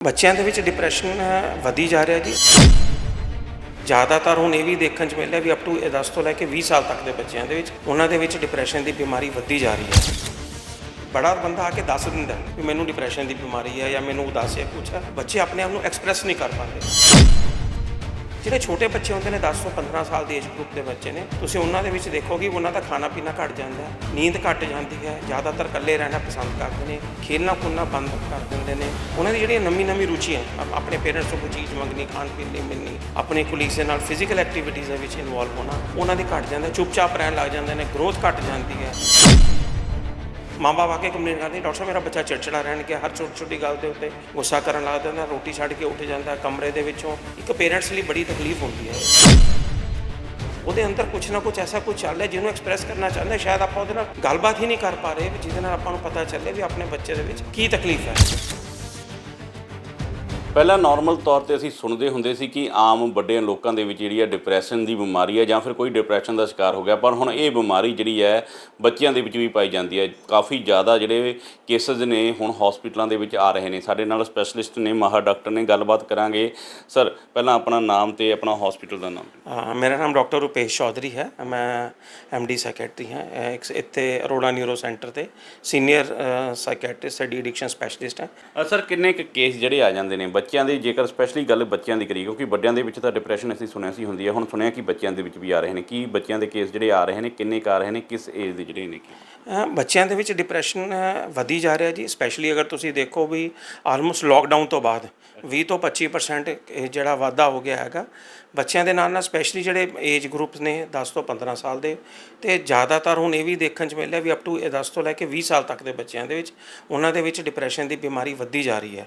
ਬੱਚਿਆਂ ਦੇ ਵਿੱਚ ਡਿਪਰੈਸ਼ਨ ਵਧੀ ਜਾ ਰਿਹਾ ਜੀ। ਜ਼ਿਆਦਾਤਰ ਹੁਣ ਇਹ ਵੀ ਦੇਖਣ ਚ ਮਿਲਿਆ ਵੀ ਅਪ ਟੂ 10 ਤੋਂ ਲੈ ਕੇ 20 ਸਾਲ ਤੱਕ ਦੇ ਬੱਚਿਆਂ ਦੇ ਵਿੱਚ ਉਹਨਾਂ ਦੇ ਵਿੱਚ ਡਿਪਰੈਸ਼ਨ ਦੀ ਬਿਮਾਰੀ ਵਧਦੀ ਜਾ ਰਹੀ ਹੈ। ਬੜਾ ਬੰਦਾ ਆ ਕੇ ਦੱਸ ਦਿੰਦਾ ਵੀ ਮੈਨੂੰ ਡਿਪਰੈਸ਼ਨ ਦੀ ਬਿਮਾਰੀ ਹੈ ਜਾਂ ਮੈਨੂੰ ਉਦਾਸੀ ਹੈ ਕੁਛ ਹੈ ਬੱਚੇ ਆਪਣੇ ਆਪ ਨੂੰ ਐਕਸਪ੍ਰੈਸ ਨਹੀਂ ਕਰ ਪਾਉਂਦੇ। ਜਿਹੜੇ ਛੋਟੇ ਬੱਚੇ ਹੁੰਦੇ ਨੇ 10 ਤੋਂ 15 ਸਾਲ ਦੀ ਏਜ ਗਰੁੱਪ ਦੇ ਬੱਚੇ ਨੇ, ਤੁਸੀਂ ਉਹਨਾਂ ਦੇ ਵਿੱਚ ਦੇਖੋਗੇ ਉਹਨਾਂ ਦਾ ਖਾਣਾ ਪੀਣਾ ਘਟ ਜਾਂਦਾ ਹੈ, ਨੀਂਦ ਘਟ ਜਾਂਦੀ ਹੈ, ਜ਼ਿਆਦਾਤਰ ਇਕੱਲੇ ਰਹਿਣਾ ਪਸੰਦ ਕਰਦੇ ਨੇ, ਖੇਲਣਾ ਕੁੱਦਣਾ ਬੰਦ ਕਰ ਦਿੰਦੇ ਨੇ। ਉਹਨਾਂ ਦੀ ਜਿਹੜੀਆਂ ਨਵੀਂ ਨਵੀਂ ਰੁਚੀਆਂ ਆਪ- ਆਪਣੇ ਪੇਰੈਂਟਸ ਤੋਂ ਕੋਈ ਚੀਜ਼ ਮੰਗਣੀ, ਖਾਣ ਪੀਣ ਲਈ ਮਿਲਣੀ, ਆਪਣੇ ਕੁਲੀਗਸ ਦੇ ਨਾਲ ਫਿਜ਼ੀਕਲ ਐਕਟੀਵਿਟੀਜ਼ ਦੇ ਵਿੱਚ ਇਨਵੋਲਵ ਹੋਣਾ, ਉਹਨਾਂ ਦੀ ਘਟ ਜਾਂਦਾ, ਚੁੱਪਚਾਪ ਰਹਿਣ ਲੱਗ ਜਾਂਦੇ ਨੇ ਗਰੋਥ ਘਟ ਜਾਂਦੀ ਹੈ। ਮਾਂ ਬਾਪ ਆ ਕੇ ਕੰਪਲੇਂਟ ਕਰਦੇ ਡਾਕਟਰ ਸਾਹਿਬ, ਮੇਰਾ ਬੱਚਾ ਚਿੜਚਿੜਾ ਰਹਿਣ ਗਿਆ, ਹਰ ਛੋਟੀ ਛੋਟੀ ਗੱਲ ਦੇ ਉੱਤੇ ਗੁੱਸਾ ਕਰਨ ਲੱਗ ਜਾਂਦਾ, ਰੋਟੀ ਛੱਡ ਕੇ ਉੱਠ ਜਾਂਦਾ, ਕਮਰੇ ਦੇ ਵਿੱਚੋਂ। ਇੱਕ ਪੇਰੈਂਟਸ ਲਈ ਬੜੀ ਤਕਲੀਫ ਹੁੰਦੀ ਹੈ। ਉਹਦੇ ਅੰਦਰ ਕੁਝ ਨਾ ਕੁਝ ਐਸਾ ਕੁਝ ਚੱਲ ਰਿਹਾ ਜਿਹਨੂੰ ਐਕਸਪ੍ਰੈਸ ਕਰਨਾ ਚਾਹੁੰਦੇ, ਸ਼ਾਇਦ ਆਪਾਂ ਉਹਦੇ ਨਾਲ ਗੱਲਬਾਤ ਹੀ ਨਹੀਂ ਕਰ ਪਾ ਰਹੇ, ਵੀ ਜਿਹਦੇ ਨਾਲ ਆਪਾਂ ਨੂੰ ਪਤਾ ਚੱਲੇ ਵੀ ਆਪਣੇ ਬੱਚੇ ਦੇ ਵਿੱਚ ਕੀ ਤਕਲੀਫ ਹੈ। ਪਹਿਲਾਂ ਨਾਰਮਲ ਤੌਰ ਤੇ ਅਸੀਂ ਸੁਣਦੇ ਹੁੰਦੇ ਸੀ ਕਿ ਆਮ ਵੱਡੇ ਲੋਕਾਂ ਦੇ ਵਿੱਚ ਜਿਹੜੀ ਹੈ ਡਿਪਰੈਸ਼ਨ ਦੀ ਬਿਮਾਰੀ ਹੈ ਜਾਂ ਫਿਰ ਕੋਈ ਡਿਪਰੈਸ਼ਨ ਦਾ ਸ਼ਿਕਾਰ ਹੋ ਗਿਆ ਪਰ ਹੁਣ ਇਹ ਬਿਮਾਰੀ ਜਿਹੜੀ ਹੈ ਬੱਚਿਆਂ ਦੇ ਵਿੱਚ ਵੀ ਪਾਈ ਜਾਂਦੀ ਹੈ। ਕਾਫੀ ਜ਼ਿਆਦਾ ਜਿਹੜੇ ਕੇਸਸ ਨੇ ਹੁਣ ਹਸਪੀਟਲਾਂ ਦੇ ਵਿੱਚ ਆ ਰਹੇ ਨੇ। ਸਾਡੇ ਨਾਲ ਸਪੈਸ਼ਲਿਸਟ ਨੇ ਮਾਹਰ ਡਾਕਟਰ ਨੇ ਗੱਲਬਾਤ ਕਰਾਂਗੇ। ਸਰ ਪਹਿਲਾਂ ਆਪਣਾ ਨਾਮ ਤੇ ਆਪਣਾ ਹਸਪੀਟਲ ਦਾ ਨਾਮ। ਮੇਰਾ ਨਾਮ ਡਾਕਟਰ ਰੁਪੇਸ਼ ਚੌਧਰੀ ਹੈ। ਮੈਂ ਐਮਡੀ ਸਾਈਕੈਟਰੀ ਹਾਂ। ਇੱਥੇ ਅਰੋੜਾ ਨਿਊਰੋ ਸੈਂਟਰ ਤੇ senior psychiatrist de addiction specialist ਹਾਂ। ਸਰ ਕਿੰਨੇ ਕੇਸ ਜਿਹੜੇ ਆ ਜਾਂਦੇ ਨੇ? ਬੱਚਿਆਂ ਦੀ ਜੇਕਰ ਸਪੈਸ਼ਲੀ ਗੱਲ ਬੱਚਿਆਂ ਦੀ ਕਰੀ ਕਿਉਂਕਿ ਵੱਡਿਆਂ ਦੇ ਵਿੱਚ ਤਾਂ ਡਿਪਰੈਸ਼ਨ ਅਸੀਂ ਸੁਣਿਆ ਸੀ ਹੁੰਦੀ ਹੈ, ਹੁਣ ਸੁਣਿਆ ਕਿ ਬੱਚਿਆਂ ਦੇ ਵਿੱਚ ਵੀ ਆ ਰਹੇ ਨੇ। ਕੀ ਬੱਚਿਆਂ ਦੇ ਕੇਸ ਜਿਹੜੇ ਆ ਰਹੇ ਨੇ, ਕਿੰਨੇ ਕੁ ਆ ਰਹੇ ਨੇ, ਕਿਸ ਏਜ ਦੇ ਜਿਹੜੇ ਨੇ ਕੀ? ਬੱਚਿਆਂ ਦੇ ਵਿੱਚ ਡਿਪਰੈਸ਼ਨ ਵਧੀ ਜਾ ਰਿਹਾ ਜੀ ਸਪੈਸ਼ਲੀ ਅਗਰ ਤੁਸੀਂ ਦੇਖੋ ਵੀ ਆਲਮੋਸਟ ਲੋਕਡਾਊਨ ਤੋਂ ਬਾਅਦ 20 ਤੋਂ 25% ਜਿਹੜਾ ਵਾਧਾ ਹੋ ਗਿਆ ਹੈਗਾ। ਬੱਚਿਆਂ ਦੇ ਨਾਲ ਨਾਲ ਸਪੈਸ਼ਲੀ ਜਿਹੜੇ ਏਜ ਗਰੁੱਪਸ ਨੇ 10 ਤੋਂ 15 ਸਾਲ ਦੇ, ਤੇ ਜ਼ਿਆਦਾਤਰ ਹੁਣ ਇਹ ਵੀ ਦੇਖਣ ਚ ਮਿਲਿਆ ਵੀ ਅਪ ਟੂ 10 ਤੋਂ ਲੈ ਕੇ 20 ਸਾਲ ਤੱਕ ਦੇ ਬੱਚਿਆਂ ਦੇ ਵਿੱਚ, ਉਹਨਾਂ ਦੇ ਵਿੱਚ ਡਿਪਰੈਸ਼ਨ ਦੀ ਬਿਮਾਰੀ ਵੱਧਦੀ ਜਾ ਰਹੀ ਹੈ।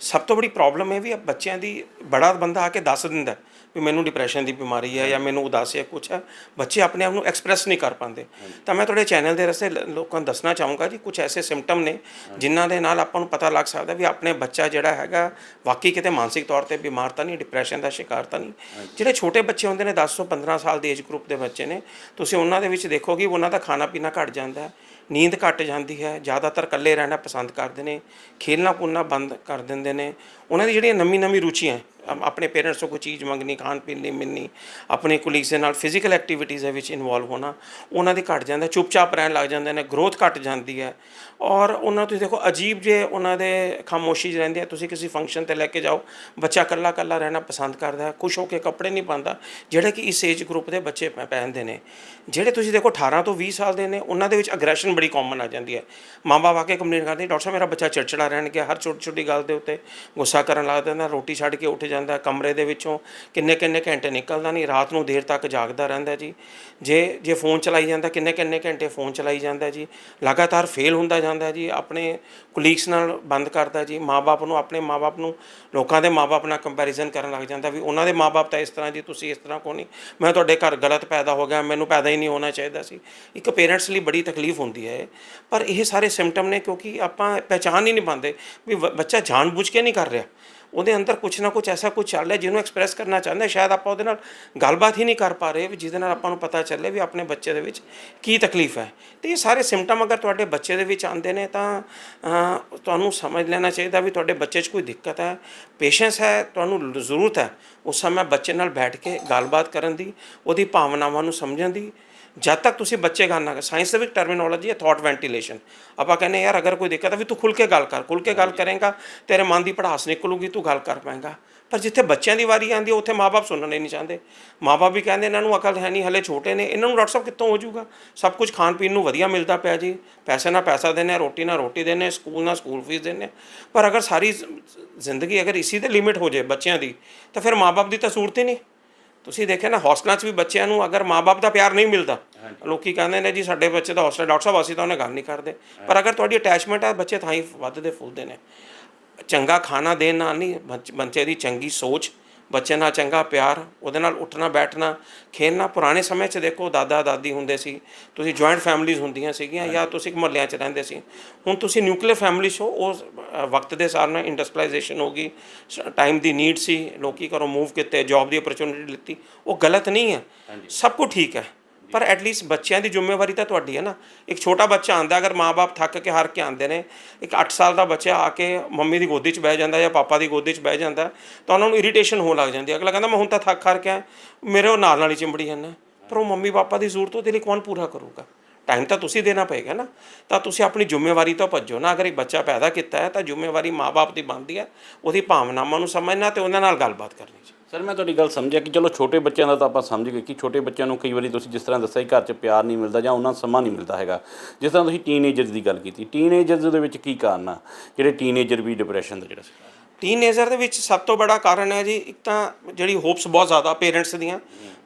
ਸਭ ਤੋਂ ਬੜੀ ਪ੍ਰੋਬਲਮ ਇਹ ਵੀ ਆ ਬੱਚਿਆਂ ਦੀ ਬੜਾ ਬੰਦਾ ਆ ਕੇ ਦੱਸ ਦਿੰਦਾ ਵੀ ਮੈਨੂੰ ਡਿਪਰੈਸ਼ਨ ਦੀ ਬਿਮਾਰੀ ਹੈ ਜਾਂ ਮੈਨੂੰ ਉਦਾਸੀ ਹੈ ਕੁਛ ਹੈ। ਬੱਚੇ ਆਪਣੇ ਆਪ ਨੂੰ ਐਕਸਪ੍ਰੈਸ ਨਹੀਂ ਕਰ ਪਾਉਂਦੇ। ਤਾਂ ਮੈਂ ਤੁਹਾਡੇ ਚੈਨਲ ਦੇ ਰਸਤੇ ਲੋਕਾਂ ਨੂੰ ਦੱਸਣਾ ਚਾਹੂੰਗਾ ਜੀ ਕੁਝ ਐਸੇ ਸਿੰਪਟਮ ਨੇ ਜਿਨ੍ਹਾਂ ਦੇ ਨਾਲ ਆਪਾਂ ਨੂੰ ਪਤਾ ਲੱਗ ਸਕਦਾ ਵੀ ਆਪਣੇ ਬੱਚਾ ਜਿਹੜਾ ਹੈਗਾ ਵਾਕਈ ਕਿਤੇ ਮਾਨਸਿਕ ਤੌਰ ਤੇ ਬਿਮਾਰ ਤਾਂ ਨਹੀਂ ਡਿਪਰੈਸ਼ਨ ਦਾ ਸ਼ਿਕਾਰ ਤਾਂ ਨਹੀਂ। ਜਿਹੜੇ ਛੋਟੇ ਬੱਚੇ ਹੁੰਦੇ ਨੇ 10 ਤੋਂ 15 ਸਾਲ ਦੇ ਏਜ ਗਰੁੱਪ ਦੇ ਬੱਚੇ ਨੇ ਤੁਸੀਂ ਉਹਨਾਂ ਦੇ ਵਿੱਚ ਦੇਖੋਗੇ ਉਹਨਾਂ ਦਾ ਖਾਣਾ ਪੀਣਾ ਘਟ ਜਾਂਦਾ ਹੈ। ਨੀਂਦ ਘਟ ਜਾਂਦੀ ਹੈ, ਜ਼ਿਆਦਾਤਰ ਇਕੱਲੇ ਰਹਿਣਾ ਪਸੰਦ ਕਰਦੇ ਨੇ ਖੇਲਣਾ ਕੁੱਦਣਾ ਬੰਦ ਕਰ ਦਿੰਦੇ ਨੇ। ਉਹਨਾਂ ਦੀ ਜਿਹੜੀਆਂ ਨਵੀਂ ਨਵੀਂ ਰੁਚੀਆਂ ਆਪਣੇ ਪੇਰੈਂਟਸ ਤੋਂ ਕੋਈ ਚੀਜ਼ ਮੰਗਣੀ, ਖਾਣ ਪੀਣ ਲਈ ਮਿਲਣੀ, ਆਪਣੇ ਕੁਲੀਗਸ ਦੇ ਨਾਲ ਫਿਜ਼ੀਕਲ ਐਕਟੀਵਿਟੀਜ਼ ਦੇ ਵਿੱਚ ਇਨਵੋਲਵ ਹੋਣਾ, ਉਹਨਾਂ ਦੇ ਘਟ ਜਾਂਦਾ, ਚੁੱਪਚਾਪ ਰਹਿਣ ਲੱਗ ਜਾਂਦੇ ਨੇ ਗਰੋਥ ਘਟ ਜਾਂਦੀ ਹੈ। ਔਰ ਉਹਨਾਂ ਤੁਸੀਂ ਦੇਖੋ, ਅਜੀਬ ਜੇ ਉਹਨਾਂ ਦੇ ਖਾਮੋਸ਼ੀ 'ਚ ਰਹਿੰਦੇ ਆ, ਤੁਸੀਂ ਕਿਸੇ ਫੰਕਸ਼ਨ ਤੇ ਲੈ ਕੇ ਜਾਓ, ਬੱਚਾ ਇਕੱਲਾ ਇਕੱਲਾ ਰਹਿਣਾ ਪਸੰਦ ਕਰਦਾ ਹੈ, ਖੁਸ਼ ਹੋ ਕੇ ਕੱਪੜੇ ਨਹੀਂ ਪਾਉਂਦਾ, ਜਿਹੜੇ ਕਿ ਇਸ ਏਜ ਗਰੁੱਪ ਦੇ ਬੱਚੇ ਪ- ਪਹਿਨਦੇ ਨੇ। ਜਿਹੜੇ ਤੁਸੀਂ ਦੇਖੋ 18 ਤੋਂ 20 ਸਾਲ ਦੇ ਨੇ, ਉਹਨਾਂ ਦੇ ਵਿੱਚ ਅਗਰੈਸ਼ਨ ਬੜੀ ਕਾਮਨ ਆ ਜਾਂਦੀ ਹੈ। ਮਾਂ-ਬਾਪ ਆ ਕੇ ਕੰਪਲੇਂਟ ਕਰਦੇ, ਡਾਕਟਰ ਸਾਹਿਬ, ਮੇਰਾ ਬੱਚਾ ਚਿੜਚਿੜਾ ਰਹਿਣ ਗਿਆ, ਹਰ ਛੋਟੀ ਛੋਟੀ ਗੱਲ ਦੇ ਉੱਤੇ ਗੁੱਸਾ ਕਰਨ ਲੱਗ ਜਾਂਦਾ, ਰੋਟੀ ਛੱਡ ਕੇ ਉੱਠ ਜਾਂਦਾ ਜਾਂਦਾ ਕਮਰੇ ਦੇ ਵਿੱਚੋਂ ਕਿੰਨੇ ਕਿੰਨੇ ਘੰਟੇ ਨਿਕਲਦਾ ਨਹੀਂ, ਰਾਤ ਨੂੰ ਦੇਰ ਤੱਕ ਜਾਗਦਾ ਰਹਿੰਦਾ ਜੀ। ਜੇ ਜੇ ਫੋਨ ਚਲਾਈ ਜਾਂਦਾ ਕਿੰਨੇ ਕਿੰਨੇ ਘੰਟੇ ਫੋਨ ਚਲਾਈ ਜਾਂਦਾ ਜੀ। ਲਗਾਤਾਰ ਫੇਲ ਹੁੰਦਾ ਜਾਂਦਾ ਜੀ, ਆਪਣੇ ਕੁਲੀਗਸ ਨਾਲ ਬੰਦ ਕਰਦਾ ਜੀ ਮਾਪੇ ਨੂੰ, ਆਪਣੇ ਮਾਪੇ ਨੂੰ, ਲੋਕਾਂ ਦੇ ਮਾਪੇ ਨਾਲ ਕੰਪੈਰੀਜ਼ਨ ਕਰਨ ਲੱਗ ਜਾਂਦਾ ਵੀ ਉਹਨਾਂ ਦੇ ਮਾਪੇ ਤਾਂ ਇਸ ਤਰ੍ਹਾਂ ਜੀ, ਤੁਸੀਂ ਇਸ ਤਰ੍ਹਾਂ ਕੋ ਨਹੀਂ? ਮੈਂ ਤੁਹਾਡੇ ਘਰ ਗਲਤ ਪੈਦਾ ਹੋ ਗਿਆ, ਮੈਨੂੰ ਪੈਦਾ ਹੀ ਨਹੀਂ ਹੋਣਾ ਚਾਹੀਦਾ ਸੀ। ਇੱਕ ਪੇਰੈਂਟਸ ਲਈ ਬੜੀ ਤਕਲੀਫ ਹੁੰਦੀ ਹੈ ਇਹ। ਪਰ ਇਹ ਸਾਰੇ ਸਿੰਪਟਮ ਨੇ ਕਿਉਂਕਿ ਆਪਾਂ ਪਹਿਚਾਨ ਹੀ ਨਹੀਂ ਪਾਉਂਦੇ ਵੀ ਬੱਚਾ ਜਾਣ ਬੁੱਝ ਕੇ ਨਹੀਂ ਕਰ ਰਿਹਾ। ਉਹਦੇ ਅੰਦਰ ਕੁਝ ਨਾ ਕੁਝ ਐਸਾ ਕੁਝ ਚੱਲ ਰਿਹਾ ਜਿਹਨੂੰ ਐਕਸਪ੍ਰੈਸ ਕਰਨਾ ਚਾਹੁੰਦਾ ਸ਼ਾਇਦ ਆਪਾਂ ਉਹਦੇ ਨਾਲ ਗੱਲਬਾਤ ਹੀ ਨਹੀਂ ਕਰ ਪਾ ਰਹੇ ਵੀ ਜਿਹਦੇ ਨਾਲ ਆਪਾਂ ਨੂੰ ਪਤਾ ਚੱਲੇ ਵੀ ਆਪਣੇ ਬੱਚੇ ਦੇ ਵਿੱਚ ਕੀ ਤਕਲੀਫ ਹੈ। ਤੇ ਇਹ ਸਾਰੇ ਸਿੰਪਟਮ ਅਗਰ ਤੁਹਾਡੇ ਬੱਚੇ ਦੇ ਵਿੱਚ ਆਉਂਦੇ ਨੇ ਤਾਂ ਤੁਹਾਨੂੰ ਸਮਝ ਲੈਣਾ ਚਾਹੀਦਾ ਵੀ ਤੁਹਾਡੇ ਬੱਚੇ 'ਚ ਕੋਈ ਦਿੱਕਤ ਹੈ ਪੇਸ਼ੈਂਸ ਹੈ, ਤੁਹਾਨੂੰ ਜ਼ਰੂਰਤ ਹੈ। ਉਸ ਸਮੇਂ ਬੱਚੇ ਨਾਲ ਬੈਠ ਕੇ ਗੱਲਬਾਤ ਕਰਨ ਦੀ, ਉਹਦੀ ਭਾਵਨਾਵਾਂ ਨੂੰ ਸਮਝਣ ਦੀ ਜਦ ਤੱਕ ਤੁਸੀਂ ਬੱਚੇ ਗੱਲ ਨਾ ਕਰ ਸਾਇੰਸ ਦੇ ਵਿੱਚ ਟਰਮੀਨੋਲੋਜੀ ਹੈ ਥਾਟ ਵੈਂਟੀਲੇਸ਼ਨ ਆਪਾਂ ਕਹਿੰਦੇ ਯਾਰ ਅਗਰ ਕੋਈ ਦਿੱਕਤ ਹੈ ਵੀ ਤੂੰ ਖੁੱਲ ਕੇ ਗੱਲ ਕਰ ਖੁੱਲ ਕੇ ਗੱਲ ਕਰੇਗਾ ਤੇਰੇ ਮਨ ਦੀ ਪੜਾਸ ਨਿਕਲੂਗੀ ਤੂੰ ਗੱਲ ਕਰ ਪਾਏਗਾ। ਪਰ ਜਿੱਥੇ ਬੱਚਿਆਂ ਦੀ ਵਾਰੀ ਆਉਂਦੀ ਹੈ ਉੱਥੇ ਮਾਪੇ ਸੁਣਨਾ ਨਹੀਂ ਚਾਹੁੰਦੇ ਮਾਪੇ ਵੀ ਕਹਿੰਦੇ ਇਹਨਾਂ ਨੂੰ ਅਕਲ ਹੈ ਨਹੀਂ ਹਲੇ ਛੋਟੇ ਨੇ। ਇਹਨਾਂ ਨੂੰ ਡਾਕਟਰ ਸਾਹਿਬ ਕਿੱਥੋਂ ਹੋ ਜਾਊਗਾ? ਸਭ ਕੁਝ ਖਾਣ ਪੀਣ ਨੂੰ ਵਧੀਆ ਮਿਲਦਾ ਪਿਆ ਜੀ। ਪੈਸੇ ਨਾਲ ਪੈਸਾ ਹਾਂ, ਰੋਟੀ ਨਾਲ ਰੋਟੀ ਹਾਂ, ਸਕੂਲ ਨਾਲ ਸਕੂਲ ਫੀਸ ਹਾਂ। ਪਰ ਅਗਰ ਸਾਰੀ ਜ਼ਿੰਦਗੀ ਅਗਰ ਇਸੀ ਤੇ ਲਿਮਿਟ ਹੋ ਜਾਏ ਬੱਚਿਆਂ ਦੀ ਤਾਂ ਫਿਰ ਮਾਪੇ ਦੀ ਤਾਂ ਸੂਰਤ ਹੀ ਨਹੀਂ। ਤੁਸੀਂ ਦੇਖਿਆ ਨਾ ਹੌਸਟਲਾਂ 'ਚ ਵੀ ਬੱਚਿਆਂ ਨੂੰ ਅਗਰ ਮਾਪੇ ਦਾ ਪਿਆਰ ਨਹੀਂ ਮਿਲਦਾ ਲੋਕੀ ਕਹਿੰਦੇ ਨੇ ਜੀ ਸਾਡੇ ਬੱਚੇ ਦਾ ਹੌਸਟਲ ਡਾਕਟਰ ਸਾਹਿਬ ਅਸੀਂ ਤਾਂ ਉਹਨੇ ਗੱਲ ਨਹੀਂ ਕਰਦੇ। ਪਰ ਅਗਰ ਤੁਹਾਡੀ ਅਟੈਚਮੈਂਟ ਹੈ ਬੱਚੇ ਤਾਂ ਹੀ ਵੱਧਦੇ ਫੁੱਲਦੇ ਨੇ। ਚੰਗਾ ਖਾਣਾ ਦੇਣ ਨਾਲ ਨਹੀਂ ਬੱਚ- ਬੱਚੇ ਦੀ ਚੰਗੀ ਸੋਚ ਬੱਚੇ ਨਾਲ ਚੰਗਾ ਪਿਆਰ ਉਹਦੇ ਨਾਲ ਉੱਠਣਾ ਬੈਠਣਾ ਖੇਲਣਾ ਪੁਰਾਣੇ ਸਮੇਂ 'ਚ ਦੇਖੋ ਦਾਦਾ ਦਾਦੀ ਹੁੰਦੇ ਸੀ ਤੁਸੀਂ ਜੁਆਇੰਟ ਫੈਮਿਲੀਜ਼ ਹੁੰਦੀਆਂ ਸੀਗੀਆਂ ਜਾਂ ਤੁਸੀਂ ਮੁਹੱਲਿਆਂ 'ਚ ਰਹਿੰਦੇ ਸੀ। ਹੁਣ ਤੁਸੀਂ ਨਿਊਕਲੀਅਰ ਫੈਮਿਲੀ ਹੋ ਉਸ ਅ, ਵਕਤ ਦੇ ਹਿਸਾਬ ਨਾਲ ਇੰਡਸਟਰੀਲਾਈਜੇਸ਼ਨ ਹੋ ਗਈ ਟਾਈਮ ਦੀ ਨੀਡ ਸੀ ਲੋਕੀ ਘਰੋਂ ਮੂਵ ਕੀਤੇ ਜੌਬ ਦੀ ਅਪਰਚੁਨਿਟੀ ਲਿੱਤੀ ਉਹ ਗਲਤ ਨਹੀਂ ਹੈ। ਸਭ ਕੁਝ ਠੀਕ ਹੈ। ਪਰ ਐਟਲੀਸਟ ਬੱਚਿਆਂ ਦੀ ਜ਼ਿੰਮੇਵਾਰੀ ਤਾਂ ਤੁਹਾਡੀ ਹੈ ਨਾ। ਇੱਕ ਛੋਟਾ ਬੱਚਾ ਆਂਦਾ ਅਗਰ ਮਾਪੇ ਥੱਕ ਕੇ ਹਾਰ ਕੇ ਆਂਦੇ ਨੇ, ਇੱਕ 8 ਸਾਲ ਦਾ ਬੱਚਾ ਆ ਕੇ ਮੰਮੀ ਦੀ ਗੋਦੀ 'ਚ ਬਹਿ ਜਾਂਦਾ ਜਾਂ ਪਾਪਾ ਦੀ ਗੋਦੀ 'ਚ ਬਹਿ ਜਾਂਦਾ, ਤਾਂ ਉਹਨਾਂ ਨੂੰ ਇਰੀਟੇਸ਼ਨ ਹੋਣ ਲੱਗ ਜਾਂਦੀ ਹੈ। ਅਗਲਾ ਕਹਿੰਦਾ, ਮੈਂ ਹੁਣ ਤਾਂ ਥੱਕ ਹਾਰ ਕੇ ਆਇਆ, ਮੇਰੇ ਉਹ ਨਾਲ ਨਾਲ ਹੀ ਚਿੰਬੜੀ ਜਾਂਦਾ ਪਰ ਉਹ ਮੰਮੀ ਪਾਪਾ ਦੀ ਜ਼ਰੂਰਤ ਉਹਦੇ ਲਈ ਕੌਣ ਪੂਰਾ ਕਰੂਗਾ? ਟਾਈਮ ਤਾਂ ਤੁਸੀਂ ਦੇਣਾ ਪਏਗਾ ਨਾ। ਤਾਂ ਤੁਸੀਂ ਆਪਣੀ ਜ਼ਿੰਮੇਵਾਰੀ ਤੋਂ ਭੱਜੋ ਨਾ। ਅਗਰ ਇੱਕ ਬੱਚਾ ਪੈਦਾ ਕੀਤਾ ਹੈ, ਤਾਂ ਜ਼ਿੰਮੇਵਾਰੀ ਮਾਪੇ ਦੀ ਬਣਦੀ ਹੈ। ਉਹਦੀ ਭਾਵਨਾਵਾਂ ਨੂੰ ਸਮਝਣਾ ਤੇ ਉਹਨਾਂ ਨਾਲ ਗੱਲਬਾਤ ਕਰਨੀ ਜੀ ਸਰ, ਮੈਂ ਤੁਹਾਡੀ ਗੱਲ ਸਮਝਿਆ ਕਿ ਚਲੋ ਛੋਟੇ ਬੱਚਿਆਂ ਦਾ ਤਾਂ ਆਪਾਂ ਸਮਝ ਗਏ ਕਿ ਛੋਟੇ ਬੱਚਿਆਂ ਨੂੰ ਕਈ ਵਾਰੀ ਤੁਸੀਂ ਜਿਸ ਤਰ੍ਹਾਂ ਦੱਸਿਆ ਕਿ ਘਰ 'ਚ ਪਿਆਰ ਨਹੀਂ ਮਿਲਦਾ ਜਾਂ ਉਹਨਾਂ ਨੂੰ ਸਮਾਂ ਨਹੀਂ ਮਿਲਦਾ ਹੈਗਾ। ਜਿਸ ਤਰ੍ਹਾਂ ਤੁਸੀਂ ਟੀਨੇਜਰਸ ਦੀ ਗੱਲ ਕੀਤੀ ਟੀਨੇਜਰਸ ਦੇ ਵਿੱਚ ਕੀ ਕਾਰਨ ਆ? ਜਿਹੜੇ ਟੀਨੇਜਰ ਵੀ ਡਿਪਰੈਸ਼ਨ ਦਾ ਜਿਹੜਾ ਸੀ ਟੀਨੇਜਰ ਦੇ ਵਿੱਚ ਸਭ ਤੋਂ ਬੜਾ ਕਾਰਨ ਹੈ ਜੀ, ਇੱਕ ਤਾਂ ਜਿਹੜੀ ਹੋਪਸ ਬਹੁਤ ਜ਼ਿਆਦਾ ਪੇਰੈਂਟਸ ਦੀਆਂ,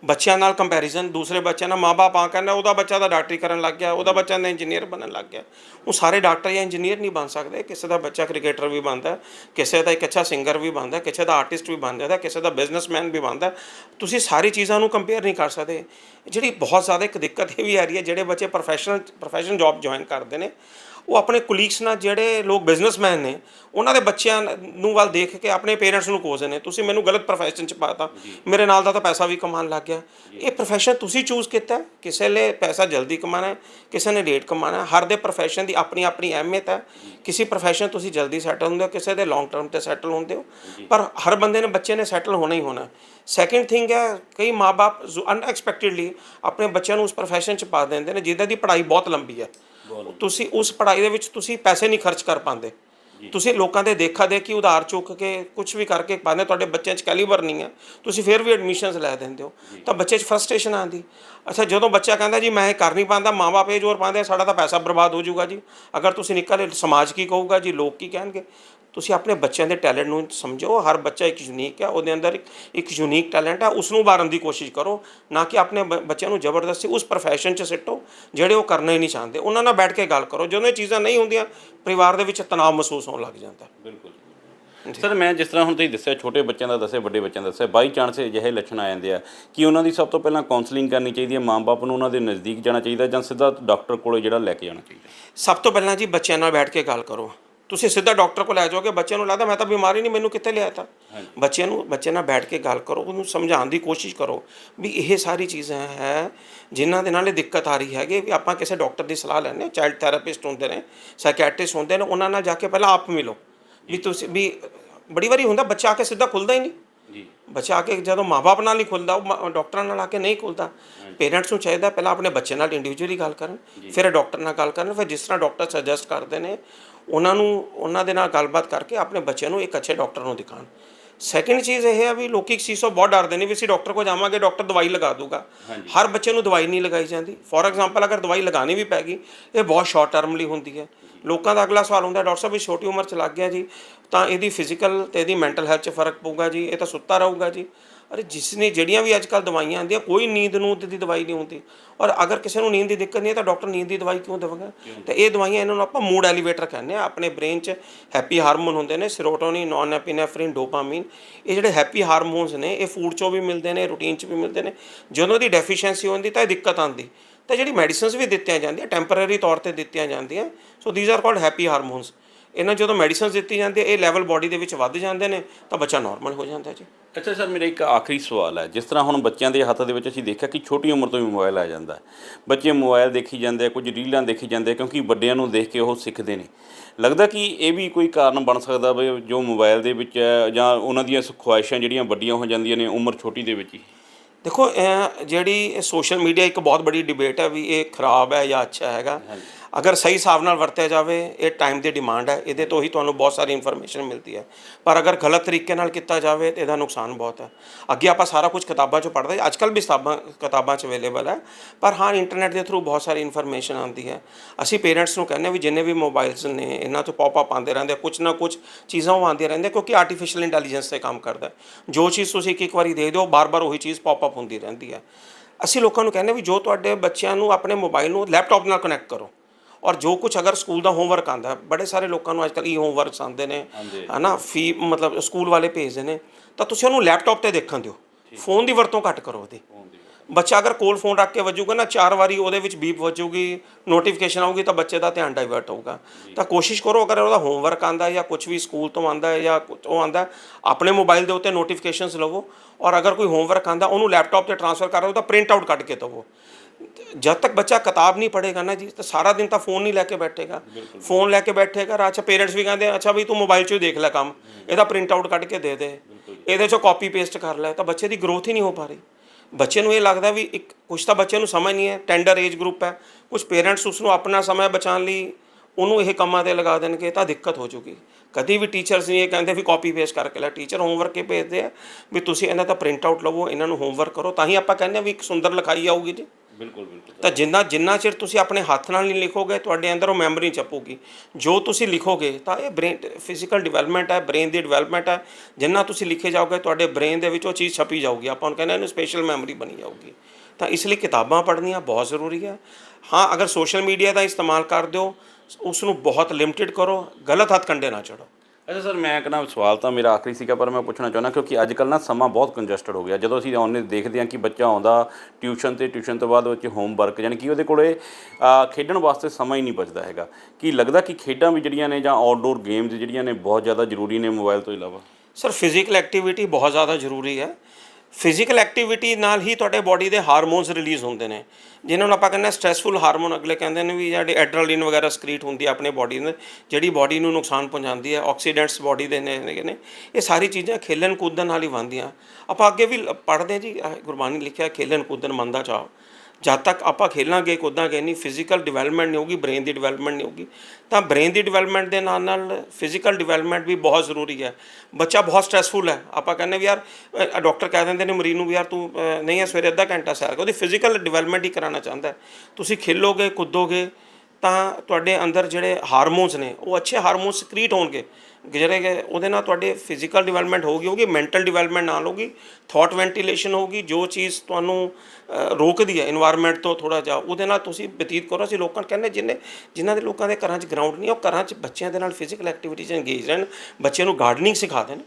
ਬੱਚਿਆਂ ਨਾਲ ਕੰਪੈਰੀਜ਼ਨ ਦੂਸਰੇ ਬੱਚਿਆਂ ਨਾਲ ਮਾਪੇ ਆ ਕਹਿੰਦਾ, ਉਹਦਾ ਬੱਚਾ ਤਾਂ ਡਾਕਟਰੀ ਕਰਨ ਲੱਗ ਗਿਆ, ਉਹਦਾ ਬੱਚਾ ਤਾਂ ਇੰਜੀਨੀਅਰ ਬਣਨ ਲੱਗ ਗਿਆ। ਉਹ ਸਾਰੇ ਡਾਕਟਰ ਜਾਂ ਇੰਜੀਨੀਅਰ ਨਹੀਂ ਬਣ ਸਕਦੇ, ਕਿਸੇ ਦਾ ਬੱਚਾ ਕ੍ਰਿਕਟਰ ਵੀ ਬਣਦਾ ਕਿਸੇ ਦਾ ਇੱਕ ਅੱਛਾ ਸਿੰਗਰ ਵੀ ਬਣਦਾ ਕਿਸੇ ਦਾ ਆਰਟਿਸਟ ਵੀ ਬਣ ਜਾਂਦਾ ਕਿਸੇ ਦਾ ਬਿਜ਼ਨਸਮੈਨ ਵੀ ਬਣਦਾ ਤੁਸੀਂ ਸਾਰੀ ਚੀਜ਼ਾਂ ਨੂੰ ਕੰਪੇਅਰ ਨਹੀਂ ਕਰ ਸਕਦੇ। ਜਿਹੜੀ ਬਹੁਤ ਜ਼ਿਆਦਾ ਇੱਕ ਦਿੱਕਤ ਇਹ ਵੀ ਆ ਰਹੀ ਹੈ, ਜਿਹੜੇ ਬੱਚੇ ਪ੍ਰੋਫੈਸ਼ਨਲ ਪ੍ਰੋਫੈਸ਼ਨ ਜੌਬ ਜੁਆਇਨ ਕਰਦੇ ਨੇ ਉਹ ਆਪਣੇ ਕੁਲੀਗਸ ਨਾਲ ਜਿਹੜੇ ਲੋਕ ਬਿਜ਼ਨਸਮੈਨ ਨੇ ਉਹਨਾਂ ਦੇ ਬੱਚਿਆਂ ਨੂੰ ਵੱਲ ਦੇਖ ਕੇ ਆਪਣੇ ਪੇਰੈਂਟਸ ਨੂੰ ਕੋਸਦੇ ਨੇ ਤੁਸੀਂ ਮੈਨੂੰ ਗਲਤ ਪ੍ਰੋਫੈਸ਼ਨ ਚ ਪਾਤਾ ਮੇਰੇ ਨਾਲ ਦਾ ਤਾਂ ਪੈਸਾ ਵੀ ਕਮਾਉਣ ਲੱਗ ਗਿਆ। ਇਹ ਪ੍ਰੋਫੈਸ਼ਨ ਤੁਸੀਂ ਚੂਜ਼ ਕੀਤਾ। ਕਿਸੇ ਲਈ ਪੈਸਾ ਜਲਦੀ ਕਮਾਉਣਾ ਹੈ ਕਿਸੇ ਨੇ ਲੇਟ ਕਮਾਉਣਾ ਹੈ ਹਰ ਦੇ ਪ੍ਰੋਫੈਸ਼ਨ ਦੀ ਆਪਣੀ ਆਪਣੀ ਅਹਿਮੀਅਤ ਹੈ। ਕਿਸੇ ਪ੍ਰੋਫੈਸ਼ਨ ਤੁਸੀਂ ਜਲਦੀ ਸੈਟਲ ਹੁੰਦੇ ਹੋ ਕਿਸੇ ਦੇ ਲੌਂਗ ਟਰਮ ਤੇ ਸੈਟਲ ਹੁੰਦੇ ਹੋ। ਪਰ ਹਰ ਬੰਦੇ ਨੇ ਬੱਚੇ ਨੇ ਸੈਟਲ ਹੋਣਾ ਹੀ ਹੋਣਾ ਸੈਕਿੰਡ ਥਿੰਗ ਹੈ ਕਈ ਮਾਪੇ ਅਨਐਕਸਪੈਕਟਡਲੀ ਆਪਣੇ ਬੱਚਿਆਂ ਨੂੰ ਉਸ ਪ੍ਰੋਫੈਸ਼ਨ ਚ ਪਾ ਦਿੰਦੇ ਨੇ ਜਿਹਦਾ ਦੀ ਪੜ੍ਹਾਈ ਬਹੁਤ ਲੰਬੀ ਹੈ। ਤੁਸੀਂ ਉਸ ਪੜ੍ਹਾਈ ਦੇ ਵਿੱਚ ਤੁਸੀਂ ਪੈਸੇ ਨਹੀਂ ਖਰਚ ਕਰ ਪਾਉਂਦੇ। ਤੁਸੀਂ ਲੋਕਾਂ ਦੇ ਦੇਖਾ ਦੇਖੀ ਉਧਾਰ ਚੁੱਕ ਕੇ ਕੁਝ ਵੀ ਕਰਕੇ ਪਾਉਂਦੇ ਤੁਹਾਡੇ ਬੱਚਿਆਂ 'ਚ ਕੈਲੀਬਰ ਨਹੀਂ ਹੈ ਤੁਸੀਂ ਫਿਰ ਵੀ ਐਡਮਿਸ਼ਨਸ ਲੈ ਦਿੰਦੇ ਹੋ। ਤਾਂ ਬੱਚੇ 'ਚ ਫਰਸਟ੍ਰੇਸ਼ਨ ਆਉਂਦੀ। ਅੱਛਾ ਜਦੋਂ ਬੱਚਾ ਕਹਿੰਦਾ ਜੀ ਮੈਂ ਇਹ ਕਰ ਨਹੀਂ ਪਾਉਂਦਾ ਮਾਂ-ਬਾਪ ਇਹ ਜ਼ੋਰ ਪਾਉਂਦੇ ਆ, ਸਾਡਾ ਤਾਂ ਪੈਸਾ ਬਰਬਾਦ ਹੋ ਜਾਊਗਾ ਜੀ। ਅਗਰ ਤੁਸੀਂ ਨਿਕਲੇ ਸਮਾਜ ਕੀ ਕਹੂਗਾ ਜੀ ਲੋਕ ਕੀ ਕਹਿਣਗੇ? ਤੁਸੀਂ ਆਪਣੇ ਬੱਚਿਆਂ ਦੇ ਟੈਲੈਂਟ ਨੂੰ ਸਮਝੋ ਹਰ ਬੱਚਾ ਇੱਕ ਯੂਨੀਕ ਹੈ ਉਹਦੇ ਅੰਦਰ ਇੱਕ ਇੱਕ ਯੂਨੀਕ ਟੈਲੈਂਟ ਹੈ ਉਸ ਨੂੰ ਉਭਾਰਨ ਦੀ ਕੋਸ਼ਿਸ਼ ਕਰੋ ਨਾ ਕਿ ਆਪਣੇ ਬੱਚਿਆਂ ਨੂੰ ਜ਼ਬਰਦਸਤੀ ਉਸ profession 'ਚ ਸਿੱਟੋ ਜਿਹੜੇ ਉਹ ਕਰਨਾ ਹੀ ਨਹੀਂ ਚਾਹੁੰਦੇ। ਉਹਨਾਂ ਨਾਲ ਬੈਠ ਕੇ ਗੱਲ ਕਰੋ ਜਦੋਂ ਇਹ ਚੀਜ਼ਾਂ ਨਹੀਂ ਹੁੰਦੀਆਂ ਪਰਿਵਾਰ ਦੇ ਵਿੱਚ ਤਣਾਅ ਮਹਿਸੂਸ ਹੋਣ ਲੱਗ ਜਾਂਦਾ ਬਿਲਕੁਲ ਸਰ ਮੈਂ ਜਿਸ ਤਰ੍ਹਾਂ ਹੁਣ ਤੁਸੀਂ ਦੱਸਿਆ ਛੋਟੇ ਬੱਚਿਆਂ ਦਾ ਦੱਸਿਆ ਵੱਡੇ ਬੱਚਿਆਂ ਦਾ ਦੱਸਿਆ ਬਾਈ ਚਾਂਸ ਅਜਿਹੇ ਲੱਛਣ ਆ ਜਾਂਦੇ ਆ ਕਿ ਉਹਨਾਂ ਦੀ ਸਭ ਤੋਂ ਪਹਿਲਾਂ ਕਾਉਂਸਲਿੰਗ ਕਰਨੀ ਚਾਹੀਦੀ ਹੈ ਮਾਂ-ਬਾਪ ਨੂੰ ਉਹਨਾਂ ਦੇ ਨਜ਼ਦੀਕ ਜਾਣਾ ਚਾਹੀਦਾ ਜਾਂ ਸਿੱਧਾ ਡਾਕਟਰ ਕੋਲੇ ਜਿਹੜਾ ਲੈ ਕੇ ਜਾਣਾ ਚਾਹੀਦਾ। ਸਭ ਤੋਂ ਪਹਿਲਾਂ ਜੀ ਬੱਚਿਆਂ ਨਾਲ ਬੈਠ ਕੇ ਗੱਲ ਕਰੋ। ਤੁਸੀਂ ਸਿੱਧਾ ਡਾਕਟਰ ਕੋਲ ਲੈ ਜਾਓਗੇ ਬੱਚਿਆਂ ਨੂੰ ਲੱਗਦਾ ਮੈਂ ਤਾਂ ਬਿਮਾਰੀ ਨਹੀਂ ਮੈਨੂੰ ਕਿੱਥੇ ਲਿਆ ਤਾ? ਬੱਚਿਆਂ ਨੂੰ ਬੱਚਿਆਂ ਨਾਲ ਬੈਠ ਕੇ ਗੱਲ ਕਰੋ ਉਹਨੂੰ ਸਮਝਾਉਣ ਦੀ ਕੋਸ਼ਿਸ਼ ਕਰੋ ਵੀ ਇਹ ਸਾਰੀ ਚੀਜ਼ਾਂ ਹੈ ਜਿਨ੍ਹਾਂ ਦੇ ਨਾਲ ਇਹ ਦਿੱਕਤ ਆ ਰਹੀ ਹੈਗੀ ਵੀ ਆਪਾਂ ਕਿਸੇ ਡਾਕਟਰ ਦੀ ਸਲਾਹ ਹਾਂ ਚਾਈਲਡ ਥੈਰੇਪਿਸਟ ਹੁੰਦੇ ਨੇ ਸਾਈਕੈਟ੍ਰਿਸਟ ਹੁੰਦੇ ਨੇ ਉਹਨਾਂ ਨਾਲ ਜਾ ਕੇ ਪਹਿਲਾਂ ਆਪ ਮਿਲੋ। ਵੀ ਤੁਸੀਂ ਵੀ ਬੜੀ ਵਾਰੀ ਹੁੰਦਾ ਬੱਚਾ ਆ ਕੇ ਸਿੱਧਾ ਖੁੱਲਦਾ ਹੀ ਨਹੀਂ। ਜੀ। ਬੱਚਾ ਆ ਕੇ ਜਦੋਂ ਮਾਪੇ ਨਾਲ ਨਹੀਂ ਖੁੱਲਦਾ ਉਹ ਡਾਕਟਰਾਂ ਨਾਲ ਆ ਕੇ ਨਹੀਂ ਖੁੱਲਦਾ। ਪੇਰੈਂਟਸ ਨੂੰ ਚਾਹੀਦਾ ਪਹਿਲਾਂ ਆਪਣੇ ਬੱਚੇ ਨਾਲ ਇੰਡੀਵਿਜੂਅਲੀ ਗੱਲ ਕਰਨ ਫਿਰ ਡਾਕਟਰ ਨਾਲ ਗੱਲ ਕਰਨ ਫਿਰ ਜਿਸ ਤਰ੍ਹਾਂ ਡਾਕਟਰ ਸੁਜੈਸਟ ਕਰਦੇ ਨੇ ਉਹਨਾਂ ਨੂੰ ਉਹਨਾਂ ਦੇ ਨਾਲ ਗੱਲਬਾਤ ਕਰਕੇ ਆਪਣੇ ਬੱਚਿਆਂ ਨੂੰ ਇੱਕ ਅੱਛੇ ਡਾਕਟਰ ਨੂੰ ਦਿਖਾਣ ਸੈਕਿੰਡ ਚੀਜ਼ ਇਹ ਹੈ ਵੀ ਲੋਕੀ ਚੀਜ਼ ਤੋਂ ਬਹੁਤ ਡਰਦੇ ਨੇ ਵੀ ਅਸੀਂ ਡਾਕਟਰ ਕੋਲ ਜਾਵਾਂਗੇ ਡਾਕਟਰ ਦਵਾਈ ਲਗਾ ਦੂਗਾ। ਹਰ ਬੱਚੇ ਨੂੰ ਦਵਾਈ ਨਹੀਂ ਲਗਾਈ ਜਾਂਦੀ। ਫੋਰ ਐਗਜ਼ਾਮਪਲ ਅਗਰ ਦਵਾਈ ਲਗਾਣੀ ਵੀ ਪੈ ਗਈ ਇਹ ਬਹੁਤ ਸ਼ਾਰਟ ਟਰਮ ਲਈ ਹੁੰਦੀ ਹੈ। ਲੋਕਾਂ ਦਾ ਅਗਲਾ ਸਵਾਲ ਹੁੰਦਾ, ਡਾਕਟਰ ਸਾਹਿਬ ਇਹ ਛੋਟੀ ਉਮਰ 'ਚ ਲੱਗ ਗਿਆ ਜੀ, ਤਾਂ ਇਹਦੀ ਫਿਜ਼ੀਕਲ ਤੇ ਇਹਦੀ ਮੈਂਟਲ ਹੈਲਥ 'ਚ ਫ਼ਰਕ ਪਊਗਾ ਜੀ, ਇਹ ਤਾਂ ਸੁੱਤਾ ਰਹੂਗਾ ਜੀ। ਅਰੇ ਜਿਸ ਨੇ ਜਿਹੜੀਆਂ ਵੀ ਅੱਜ ਕੱਲ ਦਵਾਈਆਂ ਆਉਂਦੀਆਂ, ਕੋਈ ਨੀਂਦ ਨੂੰ ਦੀ ਦਵਾਈ ਨਹੀਂ ਹੁੰਦੀ ਔਰ ਅਗਰ ਕਿਸੇ ਨੂੰ ਨੀਂਦ ਦੀ ਦਿੱਕਤ ਨਹੀਂ ਹੈ, ਤਾਂ ਡਾਕਟਰ ਨੀਂਦ ਦੀ ਦਵਾਈ ਕਿਉਂ ਦੇਵੇਗਾ? ਤੇ ਇਹ ਦਵਾਈਆਂ ਇਹਨਾਂ ਨੂੰ ਆਪਾਂ ਮੂਡ ਐਲੀਵੇਟਰ ਕਹਿੰਦੇ ਆ ਆਪਣੇ ਬ੍ਰੇਨ 'ਚ ਹੈਪੀ ਹਾਰਮੋਨ ਹੁੰਦੇ ਨੇ ਸਿਰੋਟੋਨਿਨ ਨੌਨ ਐਪੀਨੈਫ੍ਰਿਨ ਡੋਪਾਮਾਈਨ ਇਹ ਜਿਹੜੇ ਹੈਪੀ ਹਾਰਮੋਨਸ ਨੇ, ਇਹ ਫੂਡ 'ਚੋਂ ਵੀ ਮਿਲਦੇ ਨੇ ਰੂਟੀਨ 'ਚ ਵੀ ਮਿਲਦੇ ਨੇ। ਜਦੋਂ ਦੀ ਡੈਫੀਸ਼ੀਐਂਸੀ ਹੁੰਦੀ ਤਾਂ ਇਹ ਦਿੱਕਤ ਆਉਂਦੀ। ਤਾਂ ਜਿਹੜੀ ਮੈਡੀਸਿਨਸ ਵੀ ਦਿੱਤੀਆਂ ਜਾਂਦੀਆਂ ਟੈਂਪਰੇਰੀ ਤੌਰ ਤੇ ਦਿੱਤੀਆਂ ਜਾਂਦੀਆਂ so these are called happy hormones ਇਹਨਾਂ ਜਦੋਂ ਮੈਡੀਸਿਨਸ ਦਿੱਤੀ ਜਾਂਦੀ ਹੈ ਇਹ ਲੈਵਲ ਬਾਡੀ ਦੇ ਵਿੱਚ ਵੱਧ ਜਾਂਦੇ ਨੇ, ਤਾਂ ਬੱਚਾ ਨਾਰਮਲ ਹੋ ਜਾਂਦਾ ਜੀ। ਅੱਛਾ ਸਰ, ਮੇਰਾ ਇੱਕ ਆਖਰੀ ਸਵਾਲ ਹੈ। ਜਿਸ ਤਰ੍ਹਾਂ ਹੁਣ ਬੱਚਿਆਂ ਦੇ ਹੱਥ ਦੇ ਵਿੱਚ ਅਸੀਂ ਦੇਖਿਆ ਕਿ ਛੋਟੀ ਉਮਰ ਤੋਂ ਹੀ ਮੋਬਾਈਲ ਆ ਜਾਂਦਾ ਬੱਚੇ ਮੋਬਾਈਲ ਦੇਖੀ ਜਾਂਦੇ ਆ, ਕੁਝ ਰੀਲਾਂ ਦੇਖੀ ਜਾਂਦੇ ਆ, ਕਿਉਂਕਿ ਵੱਡਿਆਂ ਨੂੰ ਦੇਖ ਕੇ ਉਹ ਸਿੱਖਦੇ ਨੇ। ਲੱਗਦਾ ਕਿ ਇਹ ਵੀ ਕੋਈ ਕਾਰਨ ਬਣ ਸਕਦਾ ਵੀ ਜੋ ਮੋਬਾਈਲ ਦੇ ਵਿੱਚ ਹੈ ਜਾਂ ਉਹਨਾਂ ਦੀਆਂ ਖੁਆਇਸ਼ਾਂ ਜਿਹੜੀਆਂ ਵੱਡੀਆਂ ਹੋ ਜਾਂਦੀਆਂ ਨੇ ਉਮਰ ਛੋਟੀ ਦੇ ਵਿੱਚ ਹੀ? ਦੇਖੋ, ਇਹ ਜਿਹੜੀ ਸੋਸ਼ਲ ਮੀਡੀਆ ਇੱਕ ਬਹੁਤ ਬੜੀ ਡਿਬੇਟ ਹੈ ਵੀ ਇਹ ਖਰਾਬ ਹੈ ਜਾਂ ਅੱਛਾ ਹੈਗਾ। ਅਗਰ ਸਹੀ ਹਿਸਾਬ ਨਾਲ ਵਰਤਿਆ ਜਾਵੇ ਇਹ ਟਾਈਮ ਦੀ ਡਿਮਾਂਡ ਹੈ ਇਹਦੇ ਤੋਂ ਹੀ ਤੁਹਾਨੂੰ ਬਹੁਤ ਸਾਰੀ ਇਨਫੋਰਮੇਸ਼ਨ ਮਿਲਦੀ ਹੈ। ਪਰ ਅਗਰ ਗਲਤ ਤਰੀਕੇ ਨਾਲ ਕੀਤਾ ਜਾਵੇ ਤੇ ਇਹਦਾ ਨੁਕਸਾਨ ਬਹੁਤ ਹੈ। ਅੱਗੇ ਆਪਾਂ ਸਾਰਾ ਕੁਝ ਕਿਤਾਬਾਂ 'ਚੋਂ ਪੜ੍ਹਦੇ ਅੱਜ ਕੱਲ੍ਹ ਵੀ ਕਿਤਾਬਾਂ ਕਿਤਾਬਾਂ 'ਚ ਅਵੇਲੇਬਲ ਹੈ ਪਰ ਹਾਂ ਇੰਟਰਨੈਟ ਦੇ ਥਰੂ ਬਹੁਤ ਸਾਰੀ ਇਨਫੋਰਮੇਸ਼ਨ ਆਉਂਦੀ ਹੈ। ਅਸੀਂ ਪੇਰੈਂਟਸ ਨੂੰ ਕਹਿੰਦੇ ਵੀ ਜਿੰਨੇ ਵੀ ਮੋਬਾਈਲਸ ਨੇ ਇਹਨਾਂ ਤੋਂ ਪੌਪ ਅਪ ਆਉਂਦੇ ਰਹਿੰਦੇ ਆ, ਕੁਝ ਨਾ ਕੁਝ ਚੀਜ਼ਾਂ ਉਹ ਆਉਂਦੀਆਂ ਰਹਿੰਦੀਆਂ ਕਿਉਂਕਿ ਆਰਟੀਫੀਸ਼ੀਅਲ ਇੰਟੈਲੀਜੈਂਸ ਤੇ ਕੰਮ ਕਰਦਾ ਜੋ ਚੀਜ਼ ਤੁਸੀਂ ਇੱਕ ਇੱਕ ਵਾਰੀ ਦੇ ਦਿਓ ਬਾਰ-ਬਾਰ ਉਹੀ ਚੀਜ਼ ਪੌਪ ਅਪ ਹੁੰਦੀ ਰਹਿੰਦੀ ਹੈ। ਅਸੀਂ ਲੋਕਾਂ ਨੂੰ ਕਹਿੰਦੇ ਵੀ ਜੋ ਤੁਹਾਡੇ ਬੱਚਿਆਂ ਨੂੰ ਆਪਣੇ ਮੋਬਾਈਲ ਨੂੰ ਲੈਪਟਾਪ ਨਾਲ ਕਨੈਕਟ ਕਰੋ। ਔਰ ਜੋ ਕੁਝ ਅਗਰ ਸਕੂਲ ਦਾ ਹੋਮਵਰਕ ਆਂਦਾ ਬੜੇ ਸਾਰੇ ਲੋਕਾਂ ਨੂੰ ਅੱਜਕੱਲ ਈ ਹੋਮਵਰਕਸ ਆਉਂਦੇ ਨੇ ਹਨਾ? ਫੀ ਮਤਲਬ ਸਕੂਲ ਵਾਲੇ ਭੇਜਦੇ ਨੇ। ਤਾਂ ਤੁਸੀਂ ਉਹਨੂੰ ਲੈਪਟਾਪ ਤੇ ਦੇਖਣ ਦਿਓ। ਫੋਨ ਦੀ ਵਰਤੋਂ ਘੱਟ ਕਰੋ ਉਹਦੀ। ਬੱਚਾ ਅਗਰ ਕੋਲ ਫੋਨ ਰੱਖ ਕੇ ਵੱਜੂਗਾ ਨਾ ਚਾਰ ਵਾਰੀ ਉਹਦੇ ਵਿੱਚ ਬੀਪ ਵੱਜੂਗੀ ਨੋਟੀਫਿਕੇਸ਼ਨ ਆਊਗੀ ਤਾਂ ਬੱਚੇ ਦਾ ਧਿਆਨ ਡਾਈਵਰਟ ਹੋਊਗਾ। ਤਾਂ ਕੋਸ਼ਿਸ਼ ਕਰੋ ਅਗਰ ਉਹਦਾ ਹੋਮਵਰਕ ਆਂਦਾ ਜਾਂ ਕੁਝ ਵੀ ਸਕੂਲ ਤੋਂ ਆਂਦਾ ਹੈ ਜਾਂ ਉਹ ਆਂਦਾ ਆਪਣੇ ਮੋਬਾਈਲ ਦੇ ਉੱਤੇ ਨੋਟੀਫਿਕੇਸ਼ਨਸ ਲਵੋ। ਔਰ ਅਗਰ ਕੋਈ ਹੋਮਵਰਕ ਆਂਦਾ ਉਹਨੂੰ ਲੈਪਟਾਪ ਤੇ ਟ੍ਰਾਂਸਫਰ ਕਰ ਦਿਓ ਤਾਂ ਪ੍ਰਿੰਟ ਆਊਟ ਕੱਢ ਕੇ ਦਵੋ। ਜਦ ਤੱਕ ਬੱਚਾ ਕਿਤਾਬ ਨਹੀਂ ਪੜ੍ਹੇਗਾ ਨਾ ਜੀ ਤਾਂ ਸਾਰਾ ਦਿਨ ਤਾਂ ਫੋਨ ਨਹੀਂ ਲੈ ਕੇ ਬੈਠੇਗਾ। ਫੋਨ ਲੈ ਕੇ ਬੈਠੇਗਾ ਅੱਛਾ ਪੇਰੈਂਟਸ ਵੀ ਕਹਿੰਦੇ ਅੱਛਾ ਵੀ ਤੂੰ ਮੋਬਾਈਲ 'ਚੋਂ ਦੇਖ ਲੈ ਕੰਮ। ਇਹਦਾ ਪ੍ਰਿੰਟ ਆਊਟ ਕੱਢ ਕੇ ਦੇ ਦੇ। ਇਹਦੇ 'ਚੋਂ ਕਾਪੀ ਪੇਸਟ ਕਰ ਲੈ। ਤਾਂ ਬੱਚੇ ਦੀ ਗਰੋਥ ਹੀ ਨਹੀਂ ਹੋ ਪਾ ਰਹੀ। ਬੱਚੇ ਨੂੰ ਇਹ ਲੱਗਦਾ ਵੀ ਇੱਕ ਕੁਝ ਤਾਂ ਬੱਚੇ ਨੂੰ ਸਮਝ ਨਹੀਂ ਹੈ ਟੈਂਡਰ ਏਜ ਗਰੁੱਪ ਹੈ। ਕੁਝ ਪੇਰੈਂਟਸ ਉਸ ਨੂੰ ਆਪਣਾ ਸਮਾਂ ਬਚਾਉਣ ਲਈ ਉਹਨੂੰ ਇਹ ਕੰਮਾਂ ਤੇ ਲਗਾ ਦੇਣਗੇ ਤਾਂ ਦਿੱਕਤ ਹੋ ਜੂਗੀ। ਕਦੀ ਵੀ ਟੀਚਰਸ ਨਹੀਂ ਇਹ ਕਹਿੰਦੇ ਵੀ ਕਾਪੀ ਪੇਸਟ ਕਰਕੇ ਲੈ। ਟੀਚਰ ਹੋਮਵਰਕ ਹੀ ਭੇਜਦੇ ਆ ਵੀ ਤੁਸੀਂ ਇਹਨਾਂ ਦਾ ਪ੍ਰਿੰਟ ਆਊਟ ਲਵੋ ਇਹਨਾਂ ਨੂੰ ਹੋਮਵਰਕ ਕਰੋ। ਤਾਂ ਹੀ ਆਪਾਂ ਕਹਿੰਦੇ ਆ ਵੀ ਇੱਕ ਸੁੰਦਰ ਲਿਖਾਈ ਆਊਗੀ ਜੀ। ਬਿਲਕੁਲ ਬਿਲਕੁਲ। ਤਾਂ ਜਿੰਨਾ ਜਿੰਨਾ ਚਿਰ ਤੁਸੀਂ ਆਪਣੇ ਹੱਥ ਨਾਲ ਨਹੀਂ ਲਿਖੋਗੇ, ਤੁਹਾਡੇ ਅੰਦਰ ਉਹ ਮੈਮਰੀ ਚੱਪੂਗੀ। ਜੋ ਤੁਸੀਂ ਲਿਖੋਗੇ, ਤਾਂ ਇਹ ਬ੍ਰੇਨ ਫਿਜ਼ੀਕਲ ਡਿਵੈਲਪਮੈਂਟ ਹੈ ਬ੍ਰੇਨ ਦੀ ਡਿਵੈਲਪਮੈਂਟ ਹੈ। ਜਿੰਨਾ ਤੁਸੀਂ ਲਿਖੇ ਜਾਓਗੇ, ਤੁਹਾਡੇ ਬ੍ਰੇਨ ਦੇ ਵਿੱਚ ਉਹ ਚੀਜ਼ ਛਪੀ ਜਾਊਗੀ। ਆਪਾਂ ਉਹਨੂੰ ਕਹਿੰਦੇ ਇਹਨੂੰ ਸਪੈਸ਼ਲ ਮੈਮਰੀ ਬਣੀ ਜਾਊਗੀ। ਤਾਂ ਇਸ ਲਈ ਕਿਤਾਬਾਂ ਪੜ੍ਹਨੀਆਂ ਬਹੁਤ ਜ਼ਰੂਰੀ ਹੈ। ਹਾਂ, ਅਗਰ ਸੋਸ਼ਲ ਮੀਡੀਆ ਦਾ ਇਸਤੇਮਾਲ ਕਰਦੇ ਹੋ ਉਸ ਨੂੰ ਬਹੁਤ ਲਿਮਟਿਡ ਕਰੋ, ਗਲਤ ਹੱਥ ਕੰਡੇ ਨਾ ਚੜੋ ਅੱਛਾ ਸਰ, ਮੈਂ ਕਹਿੰਦਾ ਸਵਾਲ ਤਾਂ ਮੇਰਾ ਆਖਰੀ ਸੀਗਾ, ਪਰ ਮੈਂ ਪੁੱਛਣਾ ਚਾਹੁੰਦਾ ਕਿਉਂਕਿ ਅੱਜ ਕੱਲ੍ਹ ਨਾ ਸਮਾਂ ਬਹੁਤ ਕੰਜਸਟਡ ਹੋ ਗਿਆ। ਜਦੋਂ ਅਸੀਂ ਆਨਲਾਈਨ ਦੇਖਦੇ ਹਾਂ ਕਿ ਬੱਚਾ ਆਉਂਦਾ ਟਿਊਸ਼ਨ ਤੇ ਟਿਊਸ਼ਨ ਤੋਂ ਬਾਅਦ ਵਿੱਚ ਹੋਮਵਰਕ ਯਾਨੀ ਕਿ ਉਹਦੇ ਕੋਲੇ ਖੇਡਣ ਵਾਸਤੇ ਸਮਾਂ ਹੀ ਨਹੀਂ ਬਚਦਾ ਹੈਗਾ। ਕੀ ਲੱਗਦਾ ਕਿ ਖੇਡਾਂ ਵੀ ਜਿਹੜੀਆਂ ਨੇ ਜਾਂ ਆਊਟਡੋਰ ਗੇਮਸ ਜਿਹੜੀਆਂ ਨੇ ਬਹੁਤ ਜ਼ਿਆਦਾ ਜ਼ਰੂਰੀ ਨੇ ਮੋਬਾਈਲ ਤੋਂ ਇਲਾਵਾ? ਸਰ ਫਿਜ਼ੀਕਲ ਐਕਟੀਵਿਟੀ ਬਹੁਤ ਜ਼ਿਆਦਾ ਜ਼ਰੂਰੀ ਹੈ। ਫਿਜ਼ੀਕਲ ਐਕਟੀਵਿਟੀ ਨਾਲ ਹੀ ਤੁਹਾਡੇ ਬਾਡੀ ਦੇ ਹਾਰਮੋਨਸ ਰਿਲੀਜ਼ ਹੁੰਦੇ ਨੇ। ਜਿਨ੍ਹਾਂ ਨੂੰ ਆਪਾਂ ਕਹਿੰਦੇ ਹਾਂ ਸਟ੍ਰੈਸਫੁਲ ਹਾਰਮੋਨ ਅਗਲੇ ਕਹਿੰਦੇ ਨੇ ਵੀ ਜਿਹੜੇ ਐਡਰੇਨਲਿਨ ਵਗੈਰਾ ਸਕ੍ਰੀਟ ਹੁੰਦੀ ਹੈ ਆਪਣੇ ਬਾਡੀ ਦੇ ਜਿਹੜੀ ਬਾਡੀ ਨੂੰ ਨੁਕਸਾਨ ਪਹੁੰਚਾਉਂਦੀ ਹੈ ਆਕਸੀਡੈਂਟਸ ਬਾਡੀ ਦੇ ਨੇ, ਹੈਗੇ ਨੇ, ਇਹ ਸਾਰੀ ਚੀਜ਼ਾਂ ਖੇਲਣ ਕੂਦਣ ਨਾਲ ਹੀ ਬਣਦੀਆਂ। ਆਪਾਂ ਅੱਗੇ ਵੀ ਪੜ੍ਹਦੇ ਜੀ ਗੁਰਬਾਣੀ ਲਿਖਿਆ ਖੇਲਣ ਕੂਦਣ ਮੰਦਾ ਚਾਹੋ ਜਦ ਤੱਕ ਆਪਾਂ ਖੇਲਾਂਗੇ ਕੁੱਦਾਂਗੇ ਨਹੀਂ ਫਿਜ਼ੀਕਲ ਡਿਵੈਲਪਮੈਂਟ ਨਹੀਂ ਹੋਊਗੀ ਬ੍ਰੇਨ ਦੀ ਡਿਵੈਲਪਮੈਂਟ ਨਹੀਂ ਹੋਊਗੀ, ਤਾਂ ਬ੍ਰੇਨ ਦੀ ਡਿਵੈਲਪਮੈਂਟ ਦੇ ਨਾਲ ਨਾਲ ਫਿਜ਼ੀਕਲ ਡਿਵੈਲਪਮੈਂਟ ਵੀ ਬਹੁਤ ਜ਼ਰੂਰੀ ਹੈ। ਬੱਚਾ ਬਹੁਤ ਸਟ੍ਰੈਸਫੁਲ ਹੈ। ਆਪਾਂ ਕਹਿੰਦੇ ਵੀ ਯਾਰ ਡਾਕਟਰ ਕਹਿ ਦਿੰਦੇ ਨੇ ਮਰੀਜ਼ ਨੂੰ ਵੀ ਯਾਰ ਤੂੰ ਨਹੀਂ ਹੈ, ਸਵੇਰੇ ਅੱਧਾ ਘੰਟਾ ਸੈਰ ਕਰ। ਉਹਦੀ ਫਿਜ਼ੀਕਲ ਡਿਵੈਲਪਮੈਂਟ ਹੀ ਕਰਾਉਣਾ ਚਾਹੁੰਦਾ ਤੁਸੀਂ ਖੇਲੋਗੇ, ਕੁੱਦੋਗੇ ਤਾਂ ਤੁਹਾਡੇ ਅੰਦਰ ਜਿਹੜੇ ਹਾਰਮੋਨਸ ਨੇ ਉਹ ਅੱਛੇ ਹਾਰਮੋਨਸ ਸਕ੍ਰੀਟ ਹੋਣਗੇ। ਜਿਹੜੇ ਉਹਦੇ ਨਾਲ ਤੁਹਾਡੇ ਫਿਜ਼ੀਕਲ ਡਿਵੈਲਪਮੈਂਟ ਹੋਗੀ ਹੋਗੀ ਮੈਂਟਲ ਡਿਵੈਲਪਮੈਂਟ ਨਾਲ ਹੋਗੀ ਥੋਟ ਵੈਂਟੀਲੇਸ਼ਨ ਹੋਗੀ ਜੋ ਚੀਜ਼ ਤੁਹਾਨੂੰ ਰੋਕਦੀ ਹੈ এনवायरमेंट ਤੋਂ ਥੋੜਾ ਜਿਹਾ ਉਹਦੇ ਨਾਲ ਤੁਸੀਂ ਬਤੀਤ ਕਰੋ। ਅਸੀਂ ਲੋਕਾਂ ਨੂੰ ਕਹਿੰਦੇ ਜਿੰਨੇ ਜਿਨ੍ਹਾਂ ਦੇ ਲੋਕਾਂ ਦੇ ਘਰਾਂ 'ਚ ਗਰਾਊਂਡ ਨਹੀਂ ਉਹ ਘਰਾਂ 'ਚ ਬੱਚਿਆਂ ਦੇ ਨਾਲ ਫਿਜ਼ੀਕਲ ਐਕਟੀਵਿਟੀ 'ਚ ਇੰਗੇਜ ਰਹਿਣ ਬੱਚਿਆਂ ਨੂੰ ਗਾਰਡਨਿੰਗ ਸਿਖਾ ਦੇਣ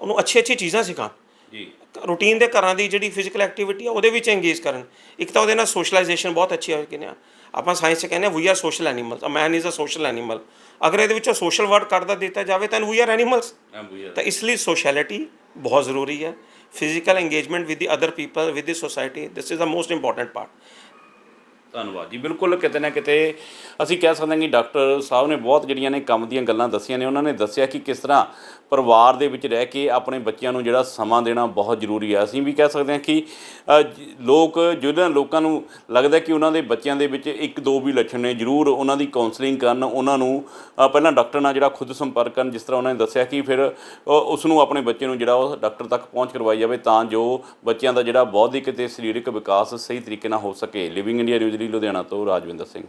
ਉਹਨੂੰ ਅੱਛੀ ਅੱਛੀ ਚੀਜ਼ਾਂ ਸਿਖਾਣ ਜੀ। ਰੂਟੀਨ ਦੇ ਘਰਾਂ ਦੀ ਜਿਹੜੀ ਫਿਜ਼ੀਕਲ ਐਕਟੀਵਿਟੀ ਆ ਉਹਦੇ ਵਿੱਚ ਇੰਗੇਜ ਕਰਨ। ਇੱਕ ਤਾਂ ਉਹਦੇ ਨਾਲ ਸੋਸ਼ਲਾਈਜੇਸ਼ਨ ਬਹੁਤ ਅੱਛੀ ਹੋ ਕਿਨੇ ਆਪਾਂ ਸਾਇੰਸ 'ਚ ਕਹਿੰਦੇ we are social animals a man is a social animal ਅਗਰ ਇਹਦੇ ਵਿੱਚੋਂ ਸੋਸ਼ਲ ਵਰਡ ਕੱਢਦਾ ਦਿੱਤਾ ਜਾਵੇ ਤਾਂ ਵੀ ਆਰ ਐਨੀਮਲਸ ਤਾਂ ਇਸ ਲਈ ਸੋਸ਼ੈਲਿਟੀ ਬਹੁਤ ਜ਼ਰੂਰੀ ਹੈ। Physical engagement with the other people with the society this is the most important part ਧੰਨਵਾਦ ਜੀ ਬਿਲਕੁਲ ਕਿਤੇ ਨਾ ਕਿਤੇ ਅਸੀਂ ਕਹਿ ਸਕਦੇ ਹਾਂ ਕਿ ਡਾਕਟਰ ਸਾਹਿਬ ਨੇ ਬਹੁਤ ਜਿਹੜੀਆਂ ਨੇ ਕੰਮ ਦੀਆਂ ਗੱਲਾਂ ਦੱਸੀਆਂ ਨੇ ਉਹਨਾਂ ਨੇ ਦੱਸਿਆ ਕਿ ਕਿਸ ਤਰ੍ਹਾਂ ਪਰਿਵਾਰ ਦੇ ਵਿੱਚ ਰਹਿ ਕੇ ਆਪਣੇ ਬੱਚਿਆਂ ਨੂੰ ਜਿਹੜਾ ਸਮਾਂ ਦੇਣਾ ਬਹੁਤ ਜ਼ਰੂਰੀ ਹੈ ਅਸੀਂ ਵੀ ਕਹਿ ਸਕਦੇ ਹਾਂ ਕਿ ਲੋਕ, ਜਿਹਨਾਂ ਲੋਕਾਂ ਨੂੰ ਲੱਗਦਾ ਕਿ ਉਹਨਾਂ ਦੇ ਬੱਚਿਆਂ ਦੇ ਵਿੱਚ ਇੱਕ ਦੋ ਵੀ ਲੱਛਣ ਨੇ, ਜ਼ਰੂਰ ਉਹਨਾਂ ਦੀ ਕਾਉਂਸਲਿੰਗ ਕਰਨ, ਉਹਨਾਂ ਨੂੰ ਪਹਿਲਾਂ ਡਾਕਟਰ ਨਾਲ ਜਿਹੜਾ ਖੁਦ ਸੰਪਰਕ ਕਰਨ, ਜਿਸ ਤਰ੍ਹਾਂ ਉਹਨਾਂ ਨੇ ਦੱਸਿਆ ਕਿ ਫਿਰ ਉਸ ਨੂੰ ਆਪਣੇ ਬੱਚੇ ਨੂੰ ਜਿਹੜਾ ਉਹ ਡਾਕਟਰ ਤੱਕ ਪਹੁੰਚ ਕਰਵਾਈ ਜਾਵੇ ਤਾਂ ਜੋ ਬੱਚਿਆਂ ਦਾ ਜਿਹੜਾ ਬੌਧਿਕ ਤੇ ਸਰੀਰਕ ਵਿਕਾਸ ਸਹੀ ਤਰੀਕੇ ਨਾਲ ਹੋ ਸਕੇ। ਲਿਵਿੰਗ ਇੰਡੀਆ ਨਿਊਜ਼ ਲਈ ਲੁਧਿਆਣਾ ਤੋਂ ਰਾਜਵਿੰਦਰ ਸਿੰਘ।